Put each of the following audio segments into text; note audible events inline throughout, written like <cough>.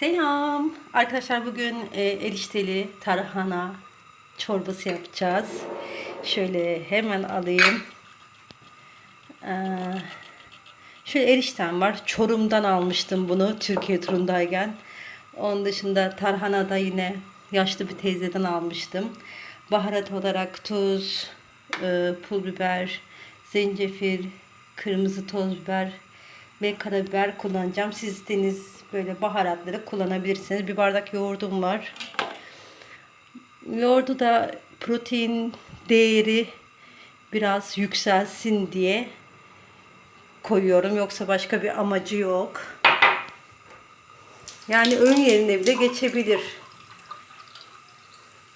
Selam. Arkadaşlar bugün e, erişteli tarhana çorbası yapacağız. Şöyle hemen alayım. Ee, şöyle eriştem var. Çorum'dan almıştım bunu Türkiye turundayken. Onun dışında tarhana da yine yaşlı bir teyzeden almıştım. Baharat olarak tuz, e, pul biber, zencefil, kırmızı toz biber ve karabiber kullanacağım. Siz istediğiniz böyle baharatları kullanabilirsiniz. Bir bardak yoğurdum var. Yoğurdu da protein değeri biraz yükselsin diye koyuyorum. Yoksa başka bir amacı yok. Yani ön yerine bile geçebilir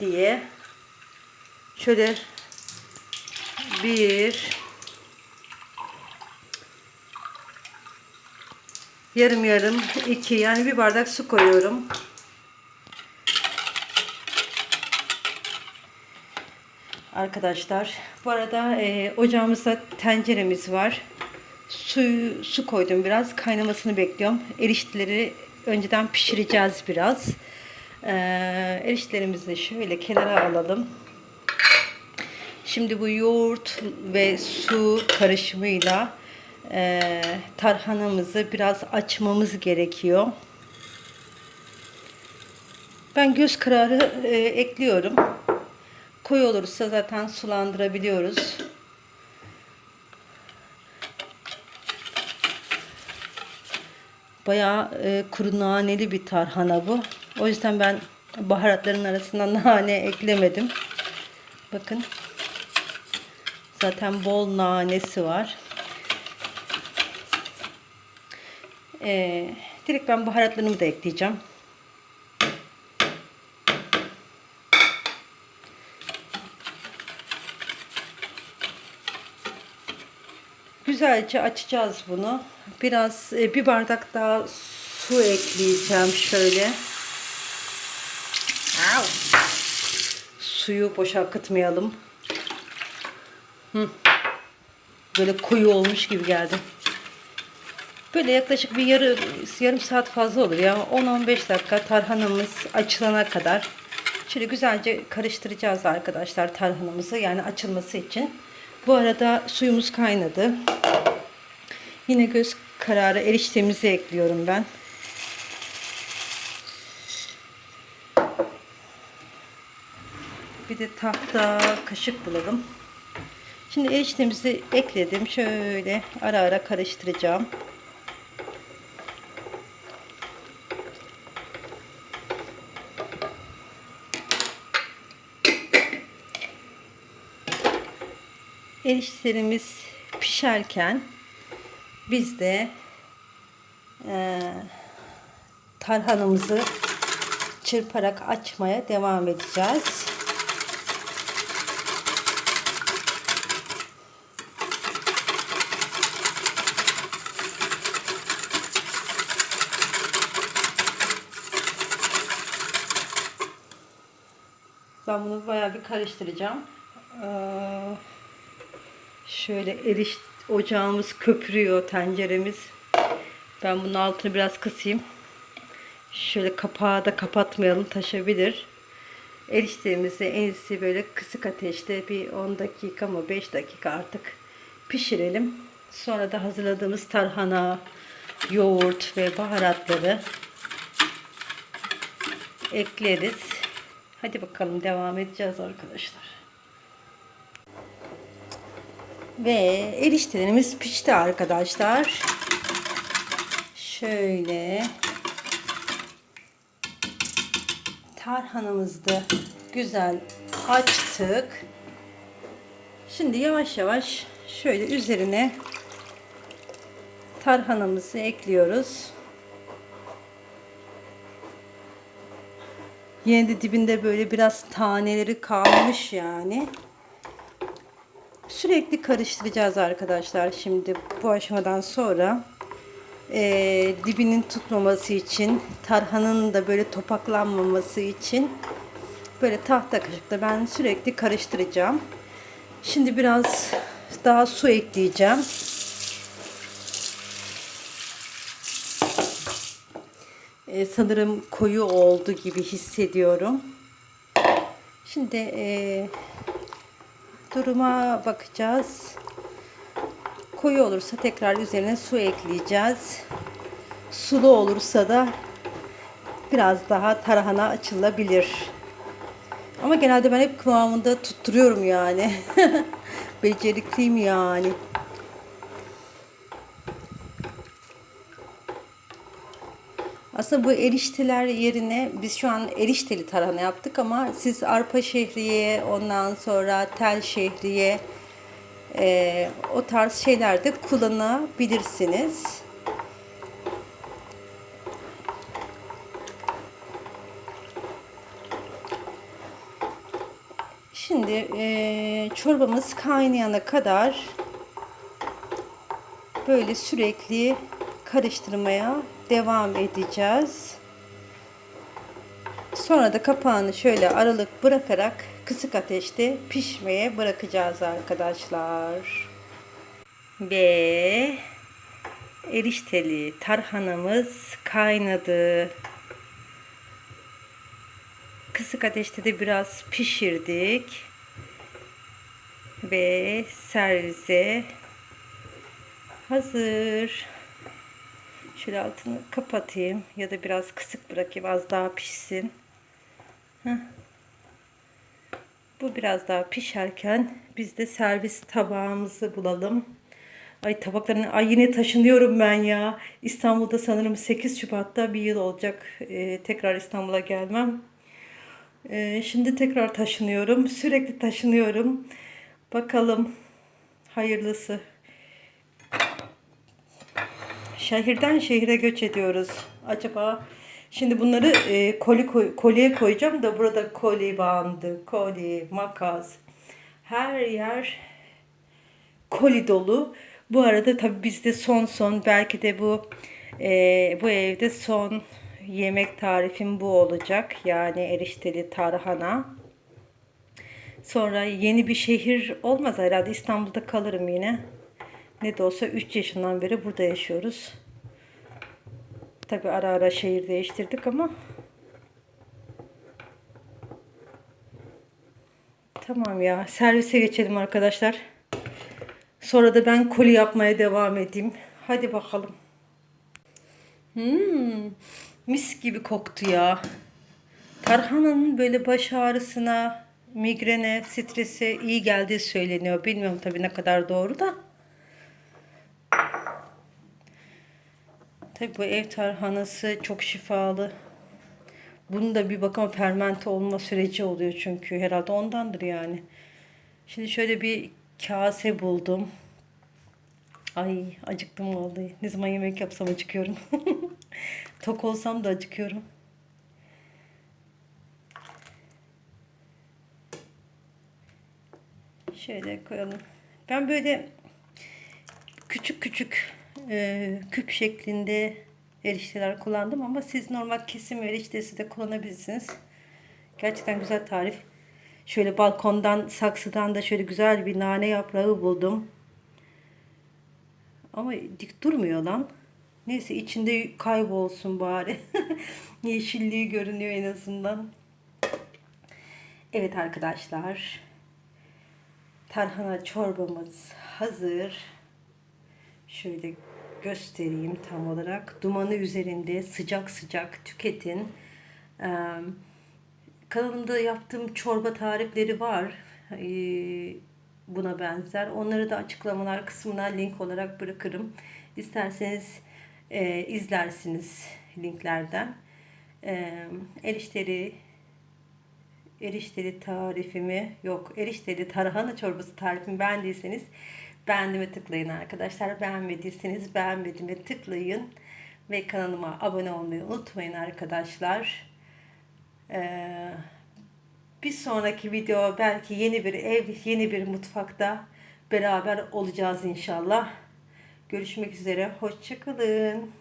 diye. Şöyle bir yarım yarım iki yani bir bardak su koyuyorum. Arkadaşlar bu arada e, ocağımızda tenceremiz var. Suyu, su koydum biraz kaynamasını bekliyorum. Erişteleri önceden pişireceğiz biraz. E, eriştelerimizi şöyle kenara alalım. Şimdi bu yoğurt ve su karışımıyla e, tarhanamızı biraz açmamız gerekiyor. Ben göz kararı e, ekliyorum. Koyu olursa zaten sulandırabiliyoruz. Bayağı e, kuru naneli bir tarhana bu. O yüzden ben baharatların arasına <laughs> nane eklemedim. Bakın. Zaten bol nanesi var. Ee, direkt ben baharatlarımı da ekleyeceğim. Güzelce açacağız bunu. Biraz e, bir bardak daha su ekleyeceğim şöyle. Suyu boşa akıtmayalım. Hı. Böyle koyu olmuş gibi geldi. Böyle yaklaşık bir yarı, yarım saat fazla olur ya. 10-15 dakika tarhanamız açılana kadar. Şöyle güzelce karıştıracağız arkadaşlar tarhanamızı yani açılması için. Bu arada suyumuz kaynadı. Yine göz kararı eriştemizi ekliyorum ben. Bir de tahta kaşık bulalım. Şimdi eriştemizi ekledim. Şöyle ara ara karıştıracağım. Eriştelerimiz pişerken biz de e, tarhanamızı çırparak açmaya devam edeceğiz. Ben bunu bayağı bir karıştıracağım. Ee, Şöyle eriş ocağımız köpürüyor tenceremiz. Ben bunun altını biraz kısayım. Şöyle kapağı da kapatmayalım taşabilir. Eriştemizi en iyisi böyle kısık ateşte bir 10 dakika mı 5 dakika artık pişirelim. Sonra da hazırladığımız tarhana, yoğurt ve baharatları ekleriz. Hadi bakalım devam edeceğiz arkadaşlar. Ve eriştelerimiz pişti arkadaşlar. Şöyle tarhanamızı da güzel açtık. Şimdi yavaş yavaş şöyle üzerine tarhanamızı ekliyoruz. Yine de dibinde böyle biraz taneleri kalmış yani. Sürekli karıştıracağız arkadaşlar. Şimdi bu aşamadan sonra e, dibinin tutmaması için, tarhanın da böyle topaklanmaması için böyle tahta kaşıkla ben sürekli karıştıracağım. Şimdi biraz daha su ekleyeceğim. E, e, sanırım koyu oldu gibi hissediyorum. Şimdi e, duruma bakacağız. Koyu olursa tekrar üzerine su ekleyeceğiz. Sulu olursa da biraz daha tarhana açılabilir. Ama genelde ben hep kıvamında tutturuyorum yani. <laughs> Becerikliyim yani. Aslında bu erişteler yerine biz şu an erişteli tarhana yaptık ama siz arpa şehriye, ondan sonra tel şehriye e, o tarz şeyler de kullanabilirsiniz. Şimdi e, çorbamız kaynayana kadar böyle sürekli karıştırmaya devam edeceğiz. Sonra da kapağını şöyle aralık bırakarak kısık ateşte pişmeye bırakacağız arkadaşlar. Ve erişteli tarhanamız kaynadı. Kısık ateşte de biraz pişirdik. Ve servise hazır. Şöyle altını kapatayım ya da biraz kısık bırakayım az daha pişsin. Heh. Bu biraz daha pişerken biz de servis tabağımızı bulalım. Ay tabaklarını ay yine taşınıyorum ben ya. İstanbul'da sanırım 8 Şubat'ta bir yıl olacak. Ee, tekrar İstanbul'a gelmem. Ee, şimdi tekrar taşınıyorum. Sürekli taşınıyorum. Bakalım hayırlısı. Şehirden şehire göç ediyoruz. Acaba şimdi bunları e, koli koy, kolye koyacağım da burada koli bandı, koli, makas. Her yer koli dolu. Bu arada tabii bizde son son belki de bu e, bu evde son yemek tarifim bu olacak. Yani erişteli tarhana. Sonra yeni bir şehir olmaz herhalde. İstanbul'da kalırım yine. Ne de olsa 3 yaşından beri burada yaşıyoruz. Tabi ara ara şehir değiştirdik ama Tamam ya. Servise geçelim arkadaşlar. Sonra da ben koli yapmaya devam edeyim. Hadi bakalım. Hmm, mis gibi koktu ya. Tarhananın böyle baş ağrısına, migrene, strese iyi geldiği söyleniyor. Bilmiyorum tabii ne kadar doğru da. Tabii bu ev tarhanası çok şifalı. Bunun da bir bakıma fermente olma süreci oluyor çünkü herhalde ondandır yani. Şimdi şöyle bir kase buldum. Ay acıktım vallahi. Ne zaman yemek yapsam acıkıyorum. <laughs> Tok olsam da acıkıyorum. Şöyle koyalım. Ben böyle küçük küçük e, küp şeklinde erişteler kullandım ama siz normal kesim eriştesi de kullanabilirsiniz. Gerçekten güzel tarif. Şöyle balkondan, saksıdan da şöyle güzel bir nane yaprağı buldum. Ama dik durmuyor lan. Neyse içinde kaybolsun bari. <laughs> Yeşilliği görünüyor en azından. Evet arkadaşlar. Tarhana çorbamız hazır. Şöyle göstereyim tam olarak. Dumanı üzerinde sıcak sıcak tüketin. Ee, kanalımda yaptığım çorba tarifleri var. Ee, buna benzer. Onları da açıklamalar kısmına link olarak bırakırım. İsterseniz e, izlersiniz linklerden. E, erişteli erişteli tarifimi yok erişteli tarhana çorbası tarifimi beğendiyseniz beğendime tıklayın arkadaşlar. Beğenmediyseniz beğenmediğime tıklayın ve kanalıma abone olmayı unutmayın arkadaşlar. Ee, bir sonraki video belki yeni bir ev, yeni bir mutfakta beraber olacağız inşallah. Görüşmek üzere. Hoşçakalın.